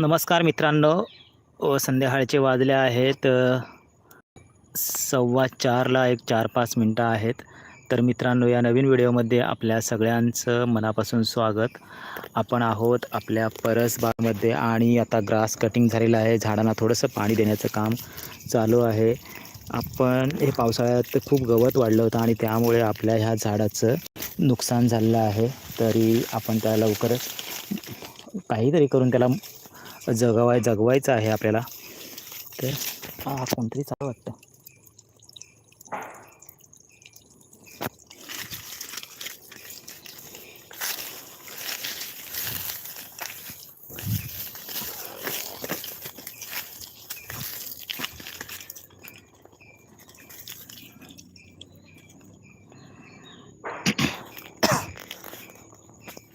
नमस्कार मित्रांनो. संध्याकाळचे वाजले आहेत सव्वा चारला एक चार पाच मिनटं आहेत. तर मित्रांनो या नवीन व्हिडिओमध्ये आपल्या सगळ्यांचं मनापासून स्वागत. आपण आहोत आपल्या परसबागमध्ये आणि आता ग्रास कटिंग झालेलं आहे. झाडांना थोडंसं पाणी देण्याचं काम चालू आहे. आपण हे पावसाळ्यात खूप गवत वाढलं होतं आणि त्यामुळे आपल्या ह्या झाडाचं नुकसान झालेलं आहे. तरी आपण त्याला लवकरच काहीतरी करून त्याला जगवाय जगवायचं आहे आपल्याला. तर हा कोणतरी चालू वाटतं.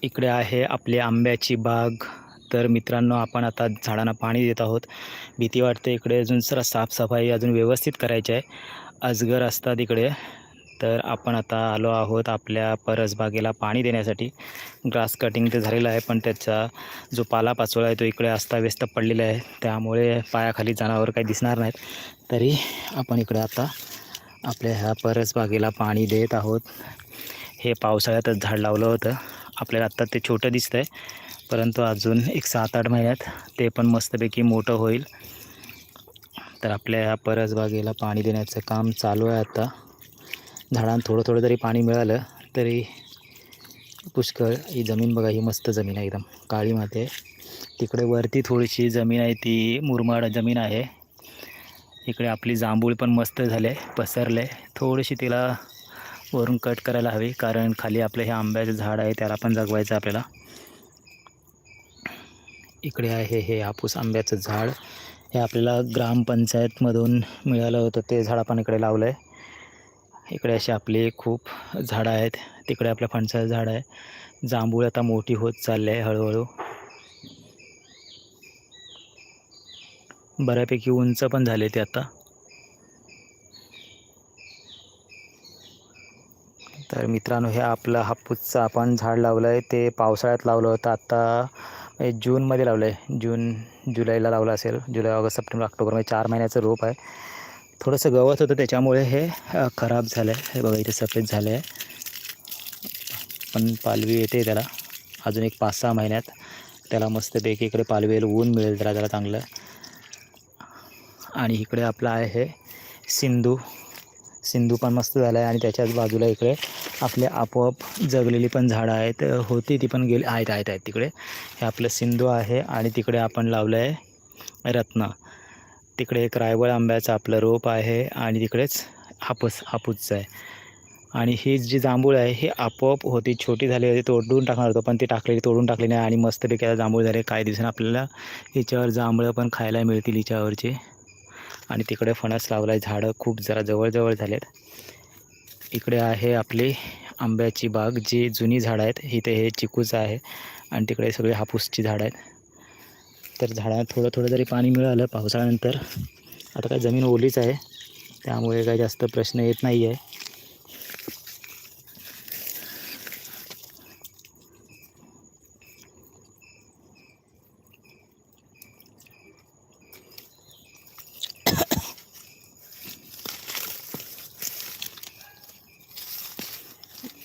इकडे आहे आपली आंब्याची बाग. तर मित्रांनो आपण आता झाडांना पाणी देत आहोत. भीती वाटते इकडे अजून जरा साफसफाई अजून व्यवस्थित करायची आहे. अजगर असतात इकडे. तर आपण आता आलो आहोत आपल्या परसबागेला पाणी देण्यासाठी. ग्रास कटिंग तर झालेलं आहे पण त्याचा जो पालापाचोळा आहे तो इकडे अस्ताव्यस्त पडलेला आहे. त्यामुळे पायाखाली जनावर काही दिसणार नाहीत. तरी आपण इकडे आता आपल्या ह्या परसबागेला पाणी देत आहोत. हे पावसाळ्यातच झाड लावलं होतं. आपल्याला आत्ता ते छोटं दिसतं आहे परंतु अजून एक सात आठ महिन्यात ते पण मस्तपैकी मोठं होईल. तर आपल्या ह्या परसबागेला पाणी देण्याचं काम चालू आहे आता. झाडांना थोडं थोडं जरी पाणी मिळालं तरी पुष्कळ ही जमीन बघा ही मस्त जमीन आहे एकदम. काळी माती आहे. तिकडे वरती थोडीशी जमीन आहे ती मुरमाड जमीन आहे. इकडे आपली जांभूळ पण मस्त झाले पसरले. थोडीशी तिला वरून कट करायला हवी कारण खाली आपलं हे आंब्याचं झाड आहे त्याला पण जगवायचं आपल्याला. इकडे आहे हे हापूस आंब्याचं झाड. हे आपल्याला ग्रामपंचायतमधून मिळालं होतं ते झाड आपण इकडे लावलं आहे इकडे असे आपले खूप झाडं आहेत तिकडे आपल्या फणसाचं झाड आहे. जांभूळ आता मोठी होत चालली आहे हळूहळू. बऱ्यापैकी उंच पण झाले ते आता. तर मित्रांनो हे आपलं हापूसचं आपण झाड लावलं आहे ते पावसाळ्यात लावलं होतं. आत्ता जूनमध्ये लावलं आहे. जून जुलैला लावलं असेल. जुलै ऑगस्ट सप्टेंबर ऑक्टोबरमध्ये म्हणजे चार महिन्याचं रोप आहे. थोडंसं गवत होतं त्याच्यामुळे हे खराब झालं आहे हे बघा इथे सफेद झालं आहे पण पालवी येते त्याला. अजून एक पाच सहा महिन्यात त्याला मस्तपैकी इकडे पालवी येईल ऊन मिळेल त्याला त्याला चांगलं. आणि इकडे आपलं आहे हे सिंधू. सिंधू पण मस्त झाला आहे आणि त्याच्याच बाजूला इकडे आपले आपोआप जगलेली पण झाडं आहेत. होती ती पण गेली आहेत आहेत आहेत तिकडे. हे आपलं सिंधू आहे आणि तिकडे आपण लावलं आहे रत्न. तिकडे एक रायवळ आंब्याचं आपलं रोप आहे आणि तिकडेच हापूस हापूसचं आहे. आणि ही जी जांभूळ आहे ही आपोआप होती छोटी झाली होती तोडून टाकणार होतो पण ती टाकलेली तोडून टाकली नाही आणि मस्तपैकी आता जांभूळ झाले. काही दिवसांनी आपल्याला हिच्यावर जांभळं पण खायला मिळतील हिच्यावरची. आणि तिकडे फणस लावला आहे झाडं खूप जरा जवळजवळ झालेत. इकडे आहे आपली आंब्याची बाग जी जुनी झाडं आहेत. इथे हे चिकूचं आहे आणि तिकडे सगळी हापूसची झाडं आहेत. तर झाडांना थोडं थोडं जरी पाणी मिळालं पावसाळ्यानंतर आता काय जमीन ओलीच आहे. त्यामुळे काही जास्त प्रश्न येत नाही आहे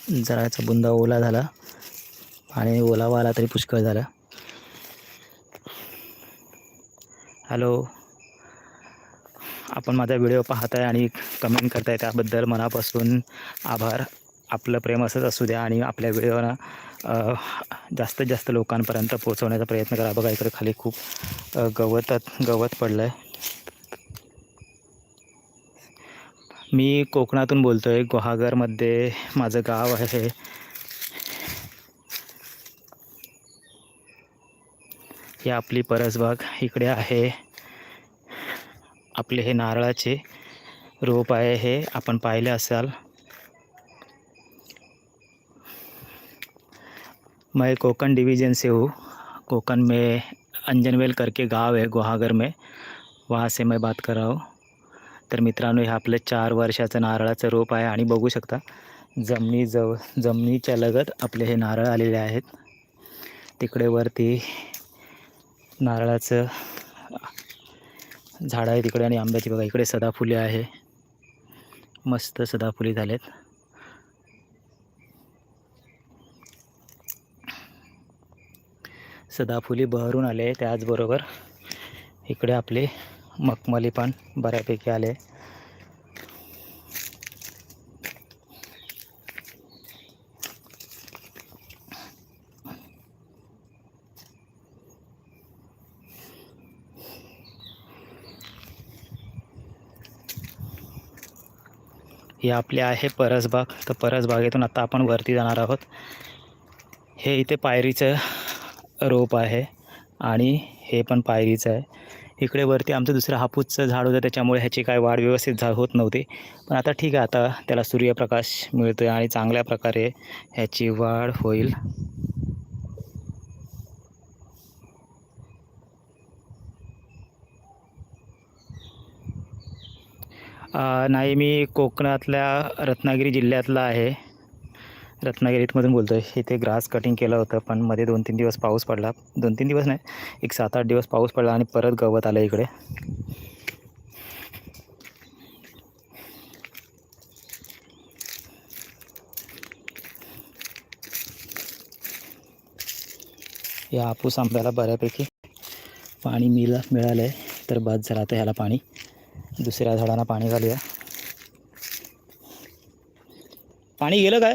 जराचा बुंदा ओला झाला. आणि ओलावा आला तरी पुष्कळ झाला. हॅलो आपण माझा व्हिडिओ पाहताय आणि कमेंट करताय त्याबद्दल मनापासून आभार. आपलं प्रेम असंच असू द्या आणि आपल्या व्हिडिओना जास्तीत जास्त लोकांपर्यंत पोहोचवण्याचा प्रयत्न करा. बघा इकडे खाली खूप गवतात गवत गवत पडलं आहे मी कोकणातून बोलतो आहे गुहागरमध्ये माझं गाव आहे. ही आपली परसबाग इकडे आहे. आपले हे नारळाचे रोप आहे हे आपण पाहिले असाल. मैं कोकण डिवीज़न से हूँ. कोकण में अंजनवेल करके गांव है गुहागर में. वहाँ से मैं बात कर रहा हूँ. तर मित्रांनो हे आपलं चार वर्षाचं नारळाचं रोप आहे आणि बघू शकता जमिनीजवळ जमिनीच्या लगत आपले हे नारळ आलेले आहेत. तिकडे वरती नारळाचं झाड आहे तिकडे आणि आंब्याची बघा इकडे सदाफुले आहे. मस्त सदाफुली झालेत. सदाफुली बहरून आले त्याचबरोबर इकडे आपले मखमली पण बऱ्यापैकी आले. ही आपली आहे परसबाग. तर परसबागेतून आता आपण वरती जाणार आहोत. हे इथे पायरीचं रोप आहे आणि हे पण पायरीचं आहे. इकडे वरती आमचं दुसरं हापूसचं झाड होतं त्याच्यामुळे ह्याची काय वाढ व्यवस्थित झा होत नव्हती. पण आता ठीक आहे आता त्याला सूर्यप्रकाश मिळतो आहे आणि चांगल्या प्रकारे ह्याची वाढ होईल. नाही मी कोकणातल्या रत्नागिरी जिल्ह्यातला आहे. रत्नागिरीतमधून बोलतो आहे इथे ग्रास कटिंग केलं होतं पण मध्ये दोन तीन दिवस पाऊस पडला. दोन तीन दिवस नाही एक सात आठ दिवस पाऊस पडला आणि परत गवत आलं इकडे. या हापूस आंब्याला बऱ्यापैकी पाणी मिळा मिळालं आहे तर बाद झाला आता ह्याला पाणी. दुसऱ्या झाडांना पाणी घालूया. पाणी गेलं काय?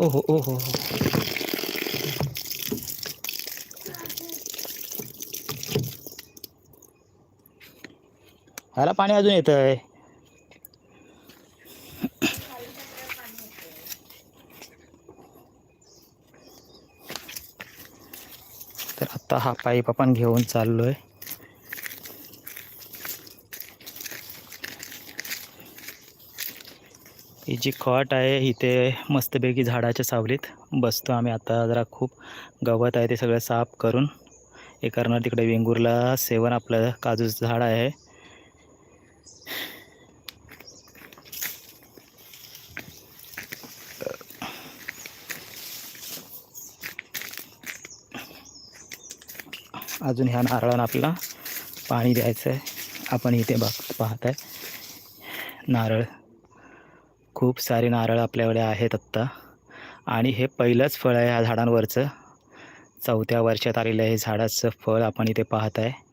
ओ हो ओ हो, हो, हो, हो. ह्याला पाणी अजून येतं आहे तर आता हा पाईप आपण घेऊन चाललो ही जी खॉट आहे इथे मस्तपैकी झाडाच्या सावलीत बसतो आम्ही. आता जरा खूप गवत आहे ते सगळं साफ करून. हे करणार तिकडे वेंगूरला सेवन आपलं काजूचं झाड आहे. अजून ह्या नारळानं आपल्याला पाणी द्यायचं आहे आपण इथे बघ पाहत आहे नारळ. खूप सारे नारळ आपल्याकडे आहेत आत्ता. आणि हे पहिलंच फळ आहे ह्या झाडांवरचं. चौथ्या वर्षात आलेलं हे झाडाचं फळ आपण इथे पाहत आहे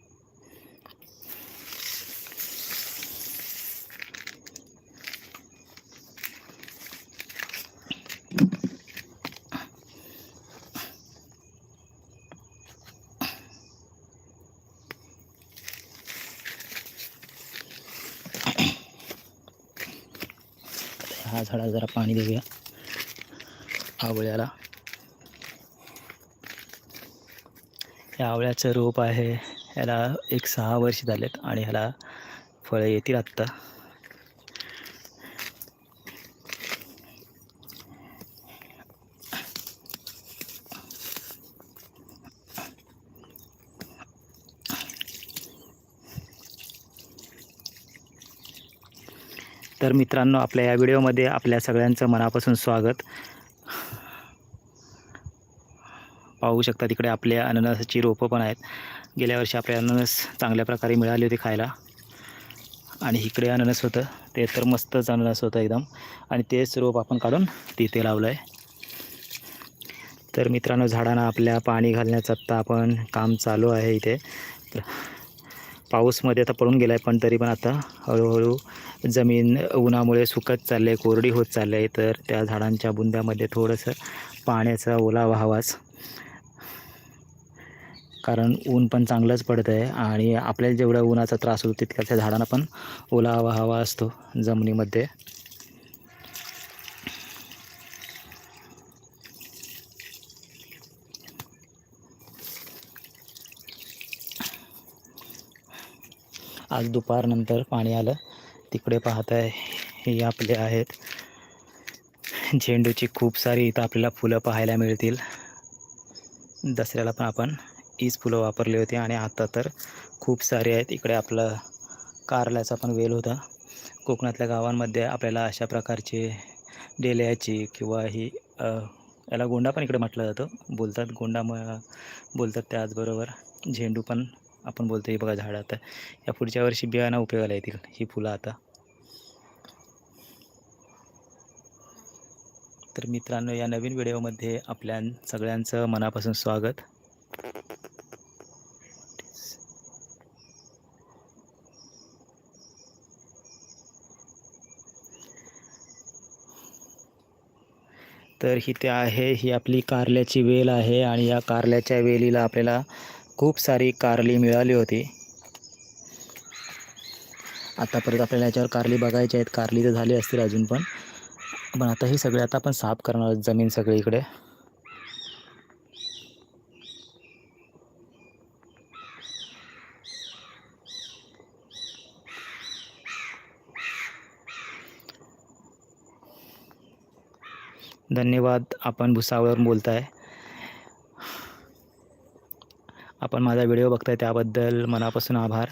ह्या झाडाला जरा पाणी देऊया. आवळ्याला. या आवळ्याचं रोप आहे. ह्याला एक सहा वर्ष झालेत आणि ह्याला फळं येतील आत्ता. तर मित्रांनो आपल्या या व्हिडिओमध्ये आपल्या सगळ्यांचं मनापासून स्वागत. पाहू शकता तिकडे आपल्या अननसाची रोपं पण आहेत. गेल्या वर्षी आपल्या अननस चांगल्या प्रकारे मिळाली होती खायला. आणि इकडे अननस होतं. ते तर मस्तच अननस होतं एकदम. आणि तेच रोप आपण काढून तिथे लावलं आहे तर मित्रांनो झाडांना आपल्या पाणी घालण्याचं आत्ता आपण काम चालू आहे इथे. तर पाऊसमध्ये आता पडून गेला आहे पण तरी पण आता हळूहळू जमीन उन्हामुळे सुकत चालले कोरडी होत चालले आहे तर त्या झाडांच्या बुंद्यामध्ये थोडंसं पाण्याचा ओलावा हवाच. कारण ऊन पण चांगलंच पडतं आहे आणि आपल्याला जेवढा उन्हाचा त्रास होतो तितक्या त्या झाडांना पण ओलावा हवा असतो जमिनीमध्ये. आज दुपारनंतर पाणी आलं. तिकडे पाहत आहे हे आपले आहेत. झेंडूची खूप सारी इथं आपल्याला फुलं पाहायला मिळतील. दसऱ्याला पण आपण हीच फुलं वापरली होती आणि आता तर खूप सारे आहेत. इकडे आपलं कारल्याचा पण वेल होता. कोकणातल्या गावांमध्ये आपल्याला अशा प्रकारचे डेल्याची किंवा ही याला गोंडा पण इकडे म्हटलं जातं. बोलतात गोंडा म बोलतात त्याचबरोबर. झेंडू पण आपण बोलतो हे बघा झाडं आता या पुढच्या वर्षी बियाणं उपयोगाला येतील ही फुलं आता. तर मित्रांनो या नवीन व्हिडिओमध्ये आपल्या सगळ्यांचं मनापासून स्वागत. तर ही ते आहे ही आपली कारल्याची वेल आहे आणि या कारल्याच्या वेलीला आपल्याला खूप सारी कारली मिळाली होती. आता परत आपल्याला याच्यावर कारली बघायची आहेत. कारली तर झाली असतील अजून पण. पण आता ही सगळी आता आपण साफ करणार आहोत जमीन सगळीकडे. धन्यवाद आपण भुसावळवरून बोलताय. आपण माझा व्हिडिओ बघताय त्याबद्दल मनापासून आभार.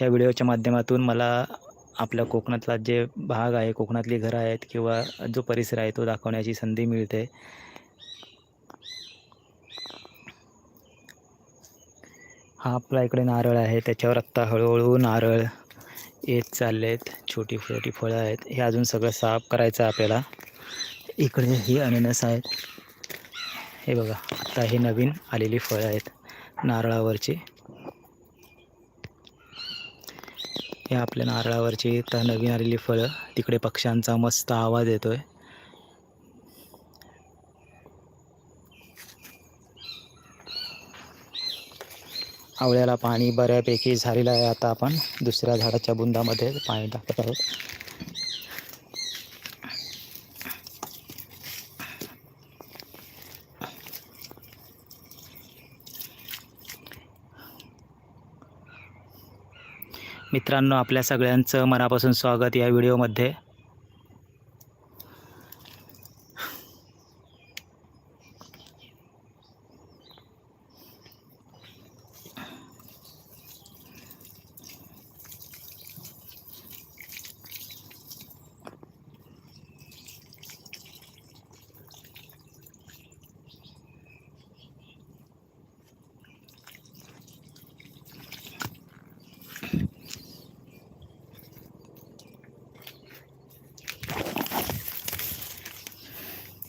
या व्हिडिओच्या माध्यमातून मला आपल्या कोकणातला जे भाग आहे कोकणातली घरं आहेत किंवा जो परिसर आहे तो दाखवण्याची संधी मिळते. हा आपला इकडे नारळ आहे त्याच्यावर आत्ता हळूहळू नारळ येत चालले आहेत छोटी छोटी फळं आहेत. हे अजून सगळं साफ करायचं आहे आपल्याला. इकडे ही अननस आहेत. हे बघा आता हे नवीन आलेली फळं आहेत नारळावरची. हे आपल्या नारळावरची तर नवीन आलेली फळं तिकडे पक्ष्यांचा मस्त आवाज येतोय. आवळ्याला पाणी बऱ्यापैकी झालेलं आहे आता आपण दुसऱ्या झाडाच्या बुंदामध्ये पाणी टाकत आहोत. मित्रांनो आपल्या सगळ्यांचं मनापासून स्वागत या व्हिडिओमध्ये.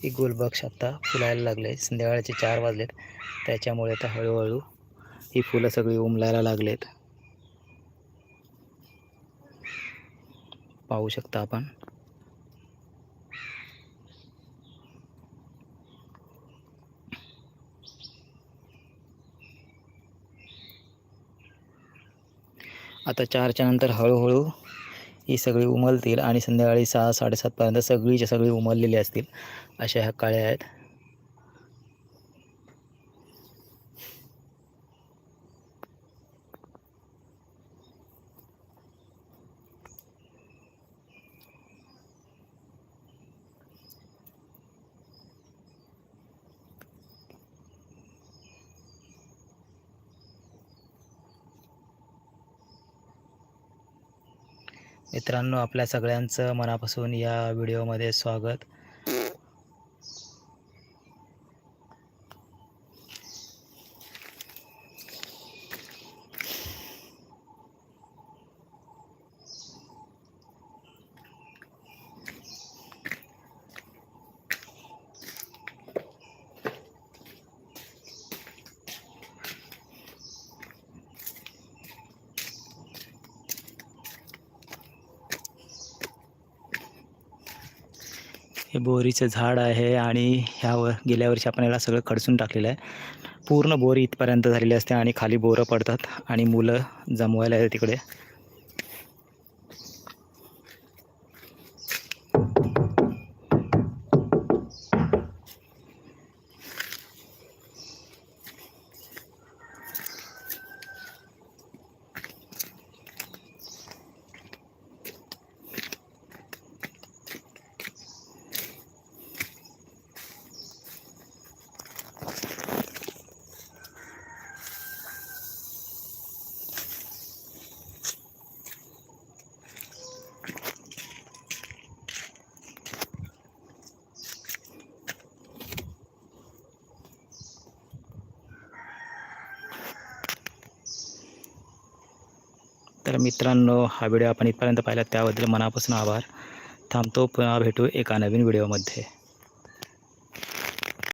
ही गुलबक्ष आता फुलायला लागले. संध्याकाळचे चार वाजलेत. त्याच्यामुळे आता हळूहळू ही फुलं सगळी उमलायला लागलेत. पाहू शकता आपण. आता चारच्या नंतर हळूहळू ही सगळी उमलतील आणि संध्याकाळी सहा साडेसातपर्यंत सगळीच्या सगळी उमललेली असतील अशा ह्या काळ्या आहेत. मित्रांनो आपल्या सगळ्यांचं मनापासून या व्हिडिओमध्ये स्वागत. हे बोरीचं झाड आहे आणि ह्या व गेल्या वर्षी आपण याला सगळं खडसून टाकलेलं आहे. पूर्ण बोरी इथपर्यंत झालेली असते आणि खाली बोरं पडतात आणि मुलं जमवायला येतात तिकडे. तर मित्रांनो हा व्हिडिओ आपण इथपर्यंत पाहिला त्याबद्दल मनापासून आभार. थांबतो पुन्हा भेटू एका नवीन व्हिडिओमध्ये.